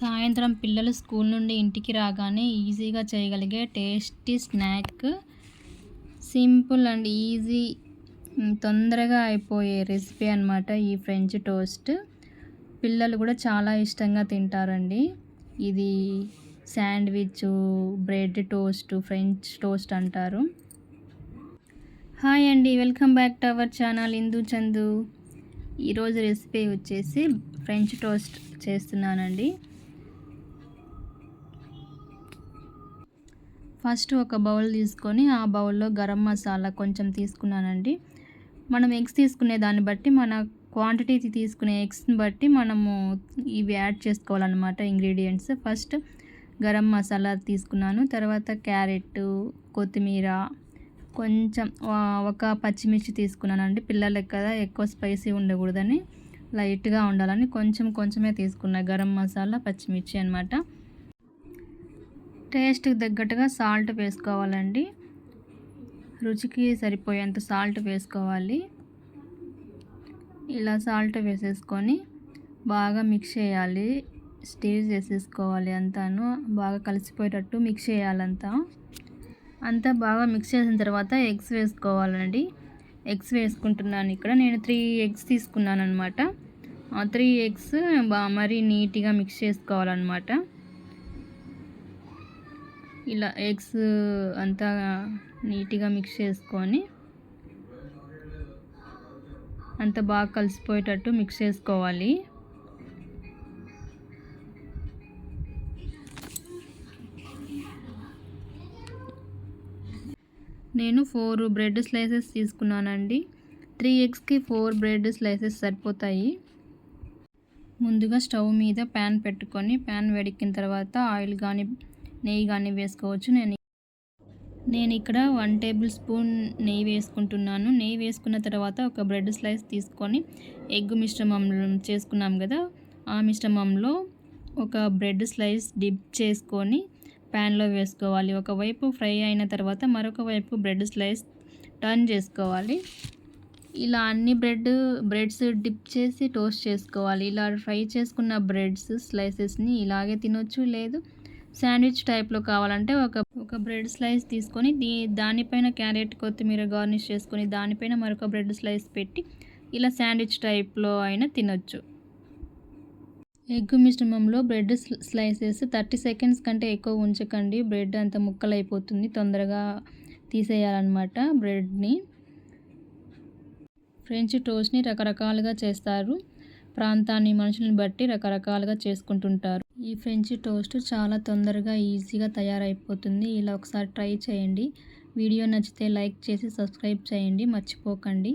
సాయంత్రం పిల్లలు స్కూల్ నుండి ఇంటికి రాగానే ఈజీగా చేయగలిగే tasty snack. Simple and easy తొందరగా అయిపోయే రెసిపీ అనమాట ఈ ఫ్రెంచ్ టోస్ట్. పిల్లలు కూడా చాలా ఇష్టంగా తింటారండి. ఇది sandwich bread toast French toast అంటారు. హాయ్ అండి welcome back to our channel Indu Chandu. ఈరోజు రెసిపీ వచ్చేసి ఫ్రెంచ్ టోస్ట్ చేస్తున్నానండి. ఫస్ట్ ఒక బౌల్ తీసుకొని ఆ బౌల్లో గరం మసాలా కొంచెం తీసుకున్నానండి. మనం ఎగ్స్ తీసుకునే దాన్ని బట్టి మన క్వాంటిటీ తీసుకునే ఎగ్స్ని బట్టి మనము ఇవి యాడ్ చేసుకోవాలన్నమాట ఇంగ్రీడియంట్స్. ఫస్ట్ గరం మసాలా తీసుకున్నాను. తర్వాత క్యారెట్ కొత్తిమీర కొంచెం ఒక పచ్చిమిర్చి తీసుకున్నానండి. పిల్లలకి కదా ఎక్కువ స్పైసీ ఉండకూడదని లైట్గా ఉండాలని కొంచెం కొంచెమే తీసుకున్నా గరం మసాలా పచ్చిమిర్చి అనమాట టేస్ట్కి తగ్గట్టుగా సాల్ట్ వేసుకోవాలండి. రుచికి సరిపోయేంత సాల్ట్ వేసుకోవాలి. ఇలా సాల్ట్ వేసేసుకొని బాగా మిక్స్ చేయాలి. స్టీర్ చేసేసుకోవాలి అంతాను. బాగా కలిసిపోయేటట్టు మిక్స్ చేయాలంతా అంతా. బాగా మిక్స్ చేసిన తర్వాత ఎగ్స్ వేసుకోవాలండి. ఎగ్స్ వేసుకుంటున్నాను ఇక్కడ. నేను త్రీ ఎగ్స్ తీసుకున్నాను అనమాట త్రీ ఎగ్స్ బాగా మరీ నీట్గా మిక్స్ చేసుకోవాలన్నమాట. ఇలా ఎగ్స్ అంతా నీట్గా మిక్స్ చేసుకొని అంత బాగా కలిసిపోయేటట్టు మిక్స్ చేసుకోవాలి. నేను ఫోర్ బ్రెడ్ స్లైసెస్ తీసుకున్నానండి. త్రీ ఎగ్స్కి ఫోర్ బ్రెడ్ స్లైసెస్ సరిపోతాయి. ముందుగా స్టవ్ మీద ప్యాన్ పెట్టుకొని ప్యాన్ వేడిక్కిన తర్వాత ఆయిల్ కానీ నెయ్యి కానీ వేసుకోవచ్చు. నేను నేను ఇక్కడ వన్ టేబుల్ స్పూన్ నెయ్యి వేసుకుంటున్నాను. నెయ్యి వేసుకున్న తర్వాత ఒక బ్రెడ్ స్లైస్ తీసుకొని ఎగ్ మిశ్రమం చేసుకున్నాం కదా ఆ మిశ్రమంలో ఒక బ్రెడ్ స్లైస్ డిప్ చేసుకొని ప్యాన్లో వేసుకోవాలి. ఒకవైపు ఫ్రై అయిన తర్వాత మరొక వైపు బ్రెడ్ స్లైస్ టర్న్ చేసుకోవాలి. ఇలా అన్ని బ్రెడ్ బ్రెడ్స్ డిప్ చేసి టోస్ట్ చేసుకోవాలి. ఇలా ఫ్రై చేసుకున్న బ్రెడ్స్ స్లైసెస్ని ఇలాగే తినొచ్చు లేదు శాండ్విచ్ టైప్లో కావాలంటే ఒక ఒక బ్రెడ్ స్లైస్ తీసుకొని దీ దానిపైన క్యారెట్ కొత్తిమీర గార్నిష్ చేసుకొని దానిపైన మరొక బ్రెడ్ స్లైస్ పెట్టి ఇలా శాండ్విచ్ టైప్లో అయినా తినొచ్చు. ఎగ్ మిశ్రమంలో బ్రెడ్ స్లైసెస్ థర్టీ సెకండ్స్ కంటే ఎక్కువ ఉంచకండి. బ్రెడ్ అంత ముక్కలైపోతుంది. తొందరగా తీసేయాలన్నమాట బ్రెడ్ని. ఫ్రెంచ్ టోస్ట్ని రకరకాలుగా చేస్తారు. ప్రాంతాన్ని మనుషులను బట్టి రకరకాలుగా చేసుకుంటుంటారు. ఈ ఫ్రెంచ్ టోస్ట్ చాలా తొందరగా ఈజీగా తయారైపోతుంది. ఇలా ఒకసారి ట్రై చేయండి. వీడియో నచ్చితే లైక్ చేసి సబ్స్క్రైబ్ చేయండి. మర్చిపోకండి.